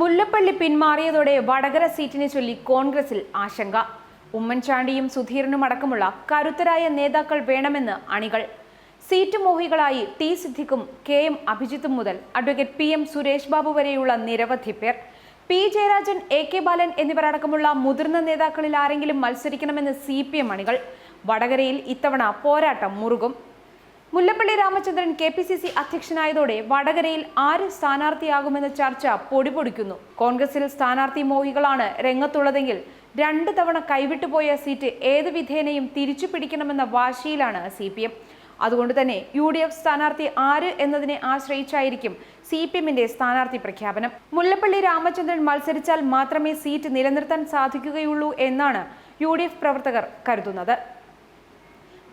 മുല്ലപ്പള്ളി പിന്മാറിയതോടെ വടകര സീറ്റിനെ ചൊല്ലി കോൺഗ്രസിൽ ആശങ്ക. ഉമ്മൻചാണ്ടിയും സുധീരനും അടക്കമുള്ള കരുത്തരായ നേതാക്കൾ വേണമെന്ന് അണികൾ. സീറ്റ് മോഹികളായി ടി സിദ്ദിഖും കെ എം അഭിജിത്തും മുതൽ advocate P M Suresh Babu വരെയുള്ള നിരവധി പേർ. P Jayarajan A K Balan എന്നിവരടക്കമുള്ള മുതിർന്ന നേതാക്കളിൽ ആരെങ്കിലും മത്സരിക്കണമെന്ന് സി പി എം അണികൾ. വടകരയിൽ ഇത്തവണ പോരാട്ടം മുറുകും. Mullappally Ramachandran K P C C അധ്യക്ഷനായതോടെ വടകരയിൽ ആര് സ്ഥാനാർത്ഥിയാകുമെന്ന ചർച്ച പൊടിപൊടിക്കുന്നു. കോൺഗ്രസിൽ സ്ഥാനാർത്ഥി മോഹികളാണ് രംഗത്തുള്ളതെങ്കിൽ രണ്ട് തവണ കൈവിട്ടുപോയ സീറ്റ് ഏത് വിധേനയും തിരിച്ചു പിടിക്കണമെന്ന വാശിയിലാണ് സി പി എം. അതുകൊണ്ട് തന്നെ യു ഡി എഫ് സ്ഥാനാർത്ഥി ആര് എന്നതിനെ ആശ്രയിച്ചായിരിക്കും സി പി എമ്മിന്റെ സ്ഥാനാർത്ഥി പ്രഖ്യാപനം. മുല്ലപ്പള്ളി രാമചന്ദ്രൻ മത്സരിച്ചാൽ മാത്രമേ സീറ്റ് നിലനിർത്താൻ സാധിക്കുകയുള്ളൂ എന്നാണ് യു പ്രവർത്തകർ കരുതുന്നത്.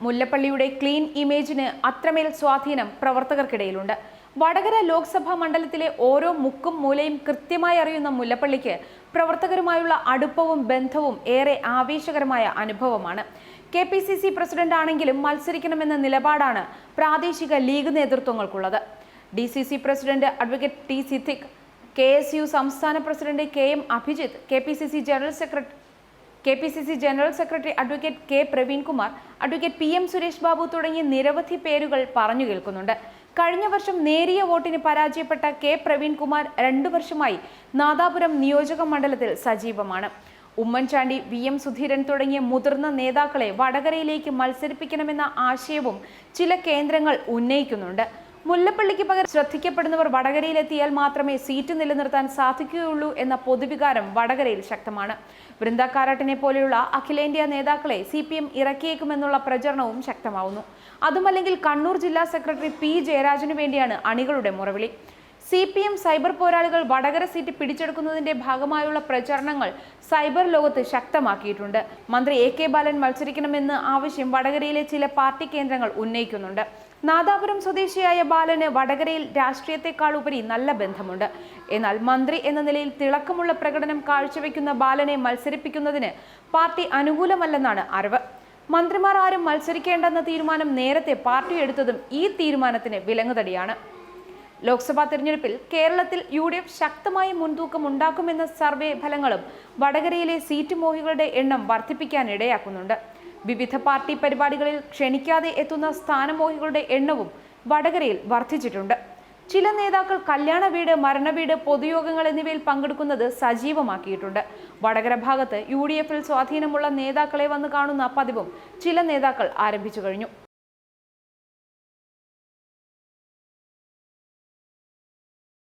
മുല്ലപ്പള്ളിയുടെ ക്ലീൻ ഇമേജിന് അത്രമേൽ സ്വാധീനം പ്രവർത്തകർക്കിടയിലുണ്ട്. വടകര ലോക്സഭാ മണ്ഡലത്തിലെ ഓരോ മുക്കും മൂലയും കൃത്യമായി അറിയുന്ന മുല്ലപ്പള്ളിക്ക് പ്രവർത്തകരുമായുള്ള അടുപ്പവും ബന്ധവും ഏറെ ആവേശകരമായ അനുഭവമാണ്. K P C C president ആണെങ്കിലും മത്സരിക്കണമെന്ന നിലപാടാണ് പ്രാദേശിക league നേതൃത്വങ്ങൾക്കുള്ളത്. D C C president advocate T Siddique K S U സംസ്ഥാന president K M Abhijith K P C C general secretary K P C C general secretary advocate K Praveenkumar advocate P M Suresh Babu തുടങ്ങിയ നിരവധി പേരുകൾ പറഞ്ഞു കേൾക്കുന്നുണ്ട്. കഴിഞ്ഞ വർഷം നേരിയ വോട്ടിന് പരാജയപ്പെട്ട കെ പ്രവീൺകുമാർ രണ്ടു വർഷമായി നാദാപുരം നിയോജക മണ്ഡലത്തിൽ സജീവമാണ്. ഉമ്മൻചാണ്ടി വി എം സുധീരൻ തുടങ്ങിയ മുതിർന്ന നേതാക്കളെ വടകരയിലേക്ക് മത്സരിപ്പിക്കണമെന്ന ആശയവും ചില കേന്ദ്രങ്ങൾ ഉന്നയിക്കുന്നുണ്ട്. മുല്ലപ്പള്ളിക്ക് പകരം ശ്രദ്ധിക്കപ്പെടുന്നവർ വടകരയിലെത്തിയാൽ മാത്രമേ സീറ്റ് നിലനിർത്താൻ സാധിക്കുകയുള്ളൂ എന്ന പൊതുവികാരം വടകരയിൽ ശക്തമാണ്. വൃന്ദ കാരാട്ടിനെ പോലെയുള്ള അഖിലേന്ത്യാ നേതാക്കളെ സി പി എം ഇറക്കിയേക്കുമെന്നുള്ള പ്രചരണവും ശക്തമാവുന്നു. അതുമല്ലെങ്കിൽ കണ്ണൂർ ജില്ലാ സെക്രട്ടറി പി ജയരാജനു വേണ്ടിയാണ് അണികളുടെ മുറവിളി. സി പി എം സൈബർ പോരാളികൾ വടകര സീറ്റ് പിടിച്ചെടുക്കുന്നതിന്റെ ഭാഗമായുള്ള പ്രചരണങ്ങൾ സൈബർ ലോകത്ത് ശക്തമാക്കിയിട്ടുണ്ട്. മന്ത്രി എ കെ ബാലൻ മത്സരിക്കണമെന്ന് ആവശ്യം വടകരയിലെ ചില പാർട്ടി കേന്ദ്രങ്ങൾ ഉന്നയിക്കുന്നുണ്ട്. നാദാപുരം സ്വദേശിയായ ബാലന് വടകരയിൽ രാഷ്ട്രീയത്തെക്കാൾ ഉപരി നല്ല ബന്ധമുണ്ട്. എന്നാൽ മന്ത്രി എന്ന നിലയിൽ തിളക്കമുള്ള പ്രകടനം കാഴ്ചവെക്കുന്ന ബാലനെ മത്സരിപ്പിക്കുന്നതിന് പാർട്ടി അനുകൂലമല്ലെന്നാണ് അറിവ്. മന്ത്രിമാർ ആരും മത്സരിക്കേണ്ടെന്ന തീരുമാനം നേരത്തെ പാർട്ടി എടുത്തതും ഈ തീരുമാനത്തിന് വിലങ്ങുതടിയാണ്. ലോക്സഭാ തെരഞ്ഞെടുപ്പിൽ കേരളത്തിൽ യു ഡി എഫ് ശക്തമായ മുൻതൂക്കം ഉണ്ടാക്കുമെന്ന സർവേ ഫലങ്ങളും വടകരയിലെ സീറ്റ് മോഹികളുടെ എണ്ണം വർദ്ധിപ്പിക്കാൻ ഇടയാക്കുന്നുണ്ട് വിവിധ പാർട്ടി പരിപാടികളിൽ ക്ഷണിക്കാതെ എത്തുന്ന സ്ഥാനമോഹികളുടെ എണ്ണവും വടകരയിൽ വർദ്ധിച്ചിട്ടുണ്ട്. ചില നേതാക്കൾ കല്യാണ വീട് മരണവീട് പൊതുയോഗങ്ങൾ എന്നിവയിൽ പങ്കെടുക്കുന്നത് സജീവമാക്കിയിട്ടുണ്ട്. വടകര ഭാഗത്ത് യു ഡി എഫിൽ സ്വാധീനമുള്ള നേതാക്കളെ വന്ന് കാണുന്ന പതിവും ചില നേതാക്കൾ ആരംഭിച്ചു കഴിഞ്ഞു.